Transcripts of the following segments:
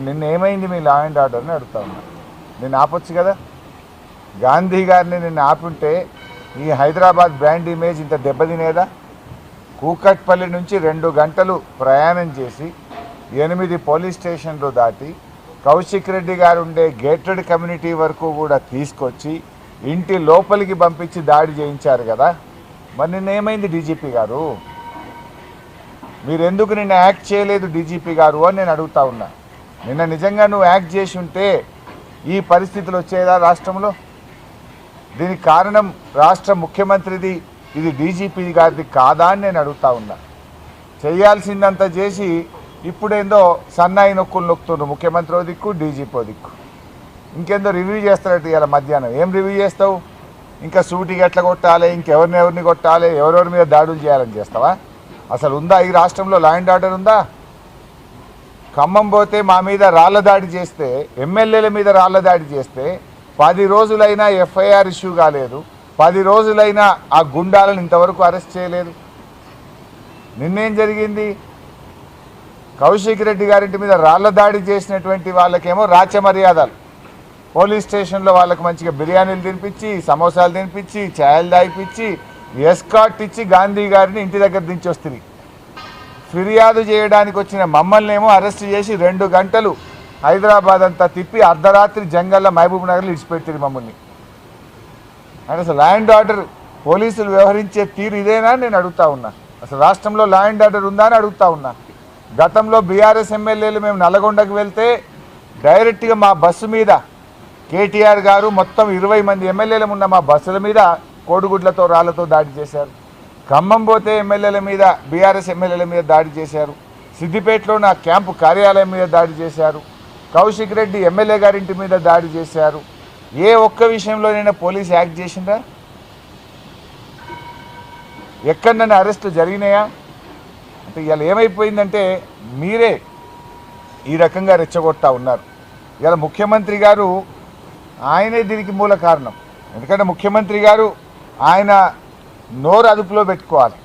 నిన్న ఏమైంది మీ law and ఆర్డర్ని అడుగుతా ఉన్నా. నేను ఆపొచ్చు కదా? గాంధీ గారిని నిన్ను ఆపుంటే ఈ హైదరాబాద్ బ్రాండ్ ఇమేజ్ ఇంత దెబ్బతినేదా? కూకట్పల్లి నుంచి రెండు గంటలు ప్రయాణం చేసి ఎనిమిది పోలీస్ స్టేషన్లు దాటి కౌశిక్ రెడ్డి గారు ఉండే గేటెడ్ కమ్యూనిటీ వరకు కూడా తీసుకొచ్చి ఇంటి లోపలికి పంపించి దాడి చేయించారు కదా? మరి నిన్న ఏమైంది డీజీపీ గారు? మీరెందుకు నిన్న యాక్ట్ చేయలేదు డీజీపీ గారు అని నేను అడుగుతా ఉన్నా. నిన్న నిజంగా నువ్వు యాక్ట్ చేసి ఉంటే ఈ పరిస్థితులు వచ్చేదా రాష్ట్రంలో? దీనికి కారణం రాష్ట్ర ముఖ్యమంత్రిది ఇది డీజీపీ గారిది కాదా అని నేను అడుగుతా ఉన్నా. చేయాల్సిందంత చేసి ఇప్పుడేందో సన్నాయి నొక్కులు నొక్కుతుండ్రు ముఖ్యమంత్రి ఓ దిక్కు డీజీపీ ఓ దిక్కు. ఇంకేందో రివ్యూ చేస్తారట ఇలా మధ్యాహ్నం. ఏం రివ్యూ చేస్తావు? ఇంకా సూటికి ఎట్లా కొట్టాలి ఇంకెవరిని ఎవరిని కొట్టాలి ఎవరెవరి మీద దాడులు చేయాలని చేస్తావా? అసలు ఉందా ఈ రాష్ట్రంలో లా అండ్ ఆర్డర్ ఉందా? ఖమ్మం పోతే మా మీద రాళ్ళ దాడి చేస్తే ఎమ్మెల్యేల మీద రాళ్ళ దాడి చేస్తే పది రోజులైనా ఎఫ్ఐఆర్ ఇష్యూ కాలేదు. పది రోజులైనా ఆ గుండాలను ఇంతవరకు అరెస్ట్ చేయలేదు. నిన్నేం జరిగింది? కౌశిక్ రెడ్డి గారింటి మీద రాళ్ళ దాడి చేసినటువంటి వాళ్ళకేమో రాచమర్యాదలు పోలీస్ స్టేషన్లో వాళ్ళకి మంచిగా బిర్యానీలు తినిపించి సమోసాలు తినిపించి ఛాయలు దాయిపించి ఎస్కాట్ ఇచ్చి గాంధీ గారిని ఇంటి దగ్గర దించి వస్తుంది ఫిర్యాదు చేయడానికి వచ్చిన మమ్మల్ని ఏమో అరెస్ట్ చేసి రెండు గంటలు హైదరాబాద్ అంతా తిప్పి అర్ధరాత్రి జంగల్లో మహబూబ్ నగర్లో ఇడిచిపెట్టింది మమ్మల్ని. అండ్ అసలు ల్యాండ్ ఆర్డర్ పోలీసులు వ్యవహరించే తీరు ఇదేనా నేను అడుగుతా ఉన్నా. అసలు రాష్ట్రంలో ల్యాండ్ ఆర్డర్ ఉందా అని అడుగుతా ఉన్నా. గతంలో బీఆర్ఎస్ ఎమ్మెల్యేలు మేము నల్గొండకు వెళ్తే డైరెక్ట్గా మా బస్సు మీద కేటీఆర్ గారు మొత్తం ఇరవై మంది ఎమ్మెల్యేలు ఉన్న మా బస్సుల మీద కోడిగుడ్లతో రాళ్ళతో దాడి చేశారు. ఖమ్మం పోతే ఎమ్మెల్యేల మీద బీఆర్ఎస్ ఎమ్మెల్యేల మీద దాడి చేశారు. సిద్దిపేటలో నా క్యాంపు కార్యాలయం మీద దాడి చేశారు. కౌశిక్ రెడ్డి ఎమ్మెల్యే గారింటి మీద దాడి చేశారు. ఏ ఒక్క విషయంలోనైనా పోలీస్ యాక్ట్ చేసిందా? ఎక్కడన్నా అరెస్టు జరిగినాయా? అంటే ఇవాళ ఏమైపోయిందంటే మీరే ఈ రకంగా రెచ్చగొట్టా ఉన్నారు. ఇవాళ ముఖ్యమంత్రి గారు ఆయనే దీనికి మూల కారణం. ఎందుకంటే ముఖ్యమంత్రి గారు ఆయన నోరు అదుపులో పెట్టుకోవాలి.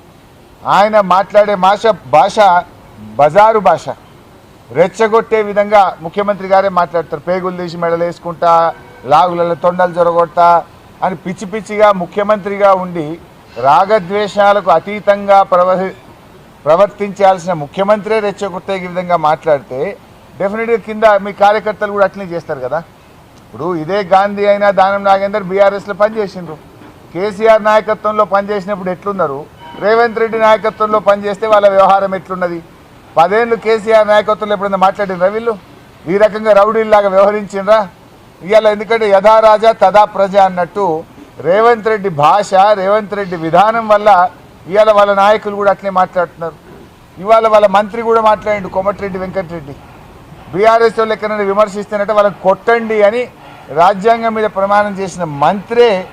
ఆయన మాట్లాడే భాష భాష బజారు భాష. రెచ్చగొట్టే విధంగా ముఖ్యమంత్రి గారే మాట్లాడతారు. పేగులు తీసి మెడలు వేసుకుంటా లాగులలో తొండలు జొరగొడతా అని పిచ్చి పిచ్చిగా ముఖ్యమంత్రిగా ఉండి రాగద్వేషాలకు అతీతంగా ప్రవహి ప్రవర్తించాల్సిన ముఖ్యమంత్రే రెచ్చగొట్టే విధంగా మాట్లాడితే డెఫినెట్గా కింద మీ కార్యకర్తలు కూడా అట్లనే చేస్తారు కదా. ఇప్పుడు ఇదే గాంధీ అయినా దానం నాగేందర్ బీఆర్ఎస్లో పనిచేసిండ్రు. కేసీఆర్ నాయకత్వంలో పనిచేసినప్పుడు ఎట్లున్నారు? రేవంత్ రెడ్డి నాయకత్వంలో పనిచేస్తే వాళ్ళ వ్యవహారం ఎట్లున్నది? పదేళ్ళు కేసీఆర్ నాయకత్వంలో ఎప్పుడైనా మాట్లాడినరా వీళ్ళు? ఈ రకంగా రౌడీల్లాగా వ్యవహరించిండ్రా? ఇవాళ ఎందుకంటే యథా రాజా తదా ప్రజ అన్నట్టు రేవంత్ రెడ్డి భాష రేవంత్ రెడ్డి విధానం వల్ల ఇవాళ వాళ్ళ నాయకులు కూడా అట్లే మాట్లాడుతున్నారు. ఇవాళ వాళ్ళ మంత్రి కూడా మాట్లాడిండు కొమటిరెడ్డి వెంకటరెడ్డి. బీఆర్ఎస్ వాళ్ళు ఎక్కడైనా విమర్శిస్తున్నట్టు వాళ్ళకి కొట్టండి అని రాజ్యాంగం మీద ప్రమాణం చేసిన మంత్రే